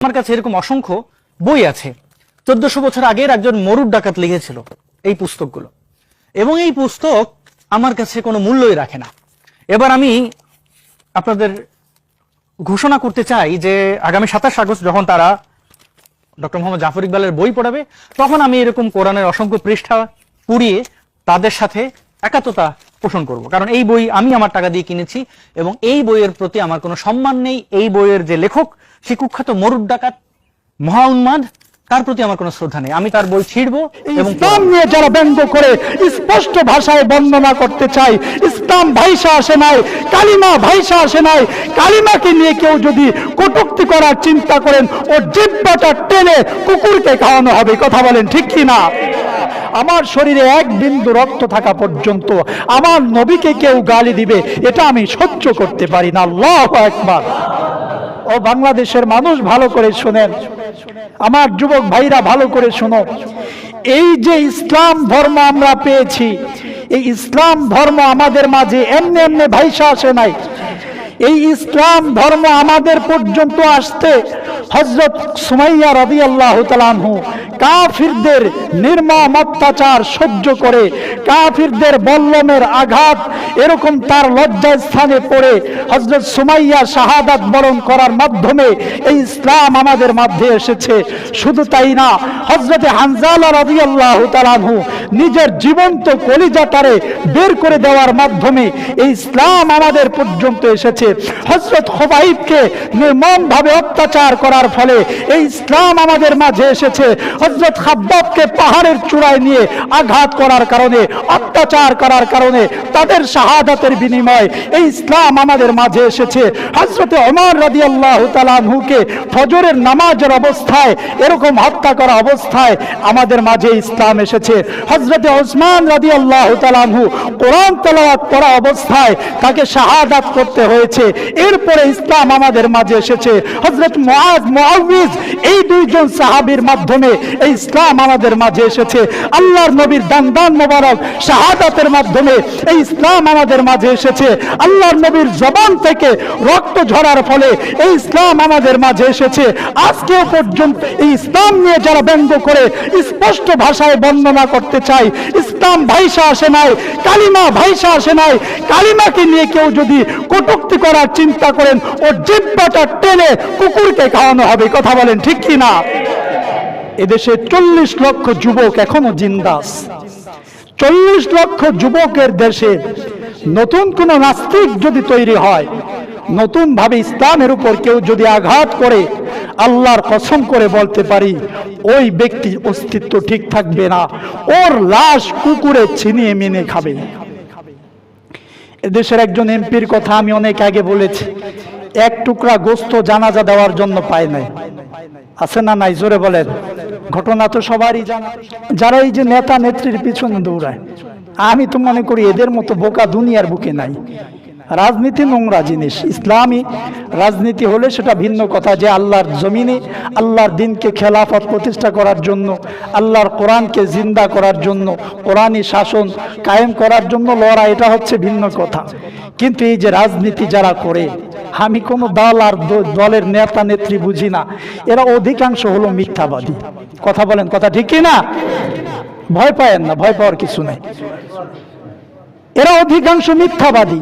আমার কাছে এরকম অসংখ্য বই আছে। চোদ্দশো বছর আগের একজন মরুর ডাকাত লিখেছিল এই পুস্তকগুলো। এবং এই পুস্তক আমার কাছে কোনো মূল্যই রাখে না। এবার আমি আপনাদের ঘোষণা করতে চাই যে আগামী সাতাশ আগস্ট যখন তারা ডক্টর মোহাম্মদ জাফর ইকবালের বই পড়াবে, তখন আমি এরকম কোরআনের অসংখ্য পৃষ্ঠা পুড়িয়ে তাদের সাথে একাত্মতা পোষণ করব। কারণ এই বই আমি আমার টাকা দিয়ে কিনেছি এবং এই বইয়ের প্রতি আমার কোনো সম্মান নেই। এই বইয়ের যে লেখক সে কুখ্যাত মরুর ডাকাত মহা উন্মাদ তার প্রতি আমার কোনো শ্রদ্ধা নেই। আমি তার বই ছিড়বো এবং ইসলাম নিয়ে যারা ব্যঙ্গ করে স্পষ্ট ভাষায় বর্ণনা করতে চাই ইসলাম ভাইসা আসে নাই কালিমা ভাইসা আসে নাই কালিমাকে নিয়ে কেউ যদি কটুক্তি করার চিন্তা করেন ও জিব্বাটা টেনে কুকুরকে খাওয়ানো হবে কথা বলেন ঠিক কি না আমার শরীরে এক বিন্দু রক্ত থাকা পর্যন্ত আমার নবীকে কেউ গালি দিবে, এটা আমি সহ্য করতে পারি না। আল্লাহ একবার ও বাংলাদেশের মানুষ, ভালো করে শোনেন। আমার যুবক ভাইরা, ভালো করে শোনো। এই যে ইসলাম ধর্ম আমরা পেয়েছি, এই ইসলাম ধর্ম আমাদের মাঝে এমনি এমনি ভাইসা আসে নাই। এই ইসলাম ধর্ম আমাদের পর্যন্ত আসতে হজরত সুমাইয়া রবি আল্লাহ তালানহু কাফিরদের নির্মম অত্যাচার সহ্য করে, কাফিরদের বল্লমের আঘাত এরকম তার লজ্জা স্থানে পড়ে হজরত সুমাইয়া শাহাদাত বরণ করার মাধ্যমে এই ইসলাম আমাদের মধ্যে এসেছে। শুধু তাই না হজরতে হানজালা রবি আল্লাহ তালানহু নিজের জীবন্ত কলিজাটারে বের করে দেওয়ার মাধ্যমে এই ইসলাম আমাদের পর্যন্ত এসেছে। হজরত খোবাইবকে নির্মম ভাবে অত্যাচার করার ফলে এই ইসলাম আমাদের মাঝে এসেছে। হজরত খাব্বাবকে পাহাড়ের চূড়ায় নিয়ে আঘাত করার কারণে, অত্যাচার করার কারণে, তাদের শাহাদাতের বিনিময় এই ইসলাম আমাদের মাঝে এসেছে। হজরতে অমর রাদি আল্লাহ তালাহুকে ফজরের নামাজের অবস্থায়, এরকম হত্যা করা অবস্থায় আমাদের মাঝে ইসলাম এসেছে। হজরতে ওসমান রাদি আল্লাহ তালাহু কোরআন তেলাওয়াত করা অবস্থায় তাকে শাহাদাত করতে হয়েছে। এরপরে ইসলাম আমাদের মাঝে এসেছে। হজরত মুআউইজ এই দুইজন সাহাবীর মাধ্যমে এই ইসলাম আমাদের মাঝে এসেছে। আল্লাহর নবীর দান মোবারক, শাহাদাতের মাধ্যমে এই ইসলাম আমাদের মাঝে এসেছে। আল্লাহর নবীর জবান থেকে রক্ত ঝরার ফলে এই ইসলাম আমাদের মাঝে এসেছে। আজকেও পর্যন্ত এই ইসলাম নিয়ে যারা ব্যঙ্গ করে স্পষ্ট ভাষায় বর্ণনা করতে চাই ইসলাম ভাইসা আসে নাই, কালিমা ভাইসা আসে নাই, কালিমাকে নিয়ে কেউ যদি কটুক্তি করার চিন্তা করেন, ও জিব্বাটা টেনে কুকুরকে খাওয়ানো হবে, কথা বলেন ঠিক কি না? এদেশে চল্লিশ লক্ষ যুবক এখনও জিন্দাস চল্লিশ লক্ষ যুবকের দেশে নতুন কোন নাস্তিক যদি তৈরি হয় নতুন ভাবে ইসলামের উপর কেউ যদি আঘাত করে, আল্লাহর কসম করে বলতে পারি, ওই ব্যক্তির অস্তিত্ব ঠিক থাকবে না। ওর লাশ কুকুরে ছিনিয়ে মেনে খাবে। এদেশের একজন এমপির কথা আমি অনেক আগে বলেছি। এক টুকরা গোস্ত জানাজা দেওয়ার জন্য পায় নাই। আছে না নাই? জোরে বলেন। ঘটনা তো সবারই জানা। যারা এই যে নেতা নেত্রীর পিছনে দৌড়ায়, আমি তো মনে করি এদের মতো বোকা দুনিয়ার বুকে নাই। রাজনীতি নোংরা জিনিস ইসলামী রাজনীতি হলে সেটা ভিন্ন কথা যে আল্লাহর জমিনে আল্লাহর দিনকে খেলাফত প্রতিষ্ঠা করার জন্য, আল্লাহর কোরআনকে জিন্দা করার জন্য কোরআনী শাসন কায়েম করার জন্য লড়া, এটা হচ্ছে ভিন্ন কথা। কিন্তু এই যে রাজনীতি যারা করে, আমি কোনো দল আর দলের নেতা, নেত্রী বুঝি না। এরা অধিকাংশ হলো মিথ্যাবাদী। কথা বলেন, কথা ঠিক না? ভয় পায়েন না, ভয় পাওয়ার কিছু নাই। এরা অধিকাংশ মিথ্যাবাদী।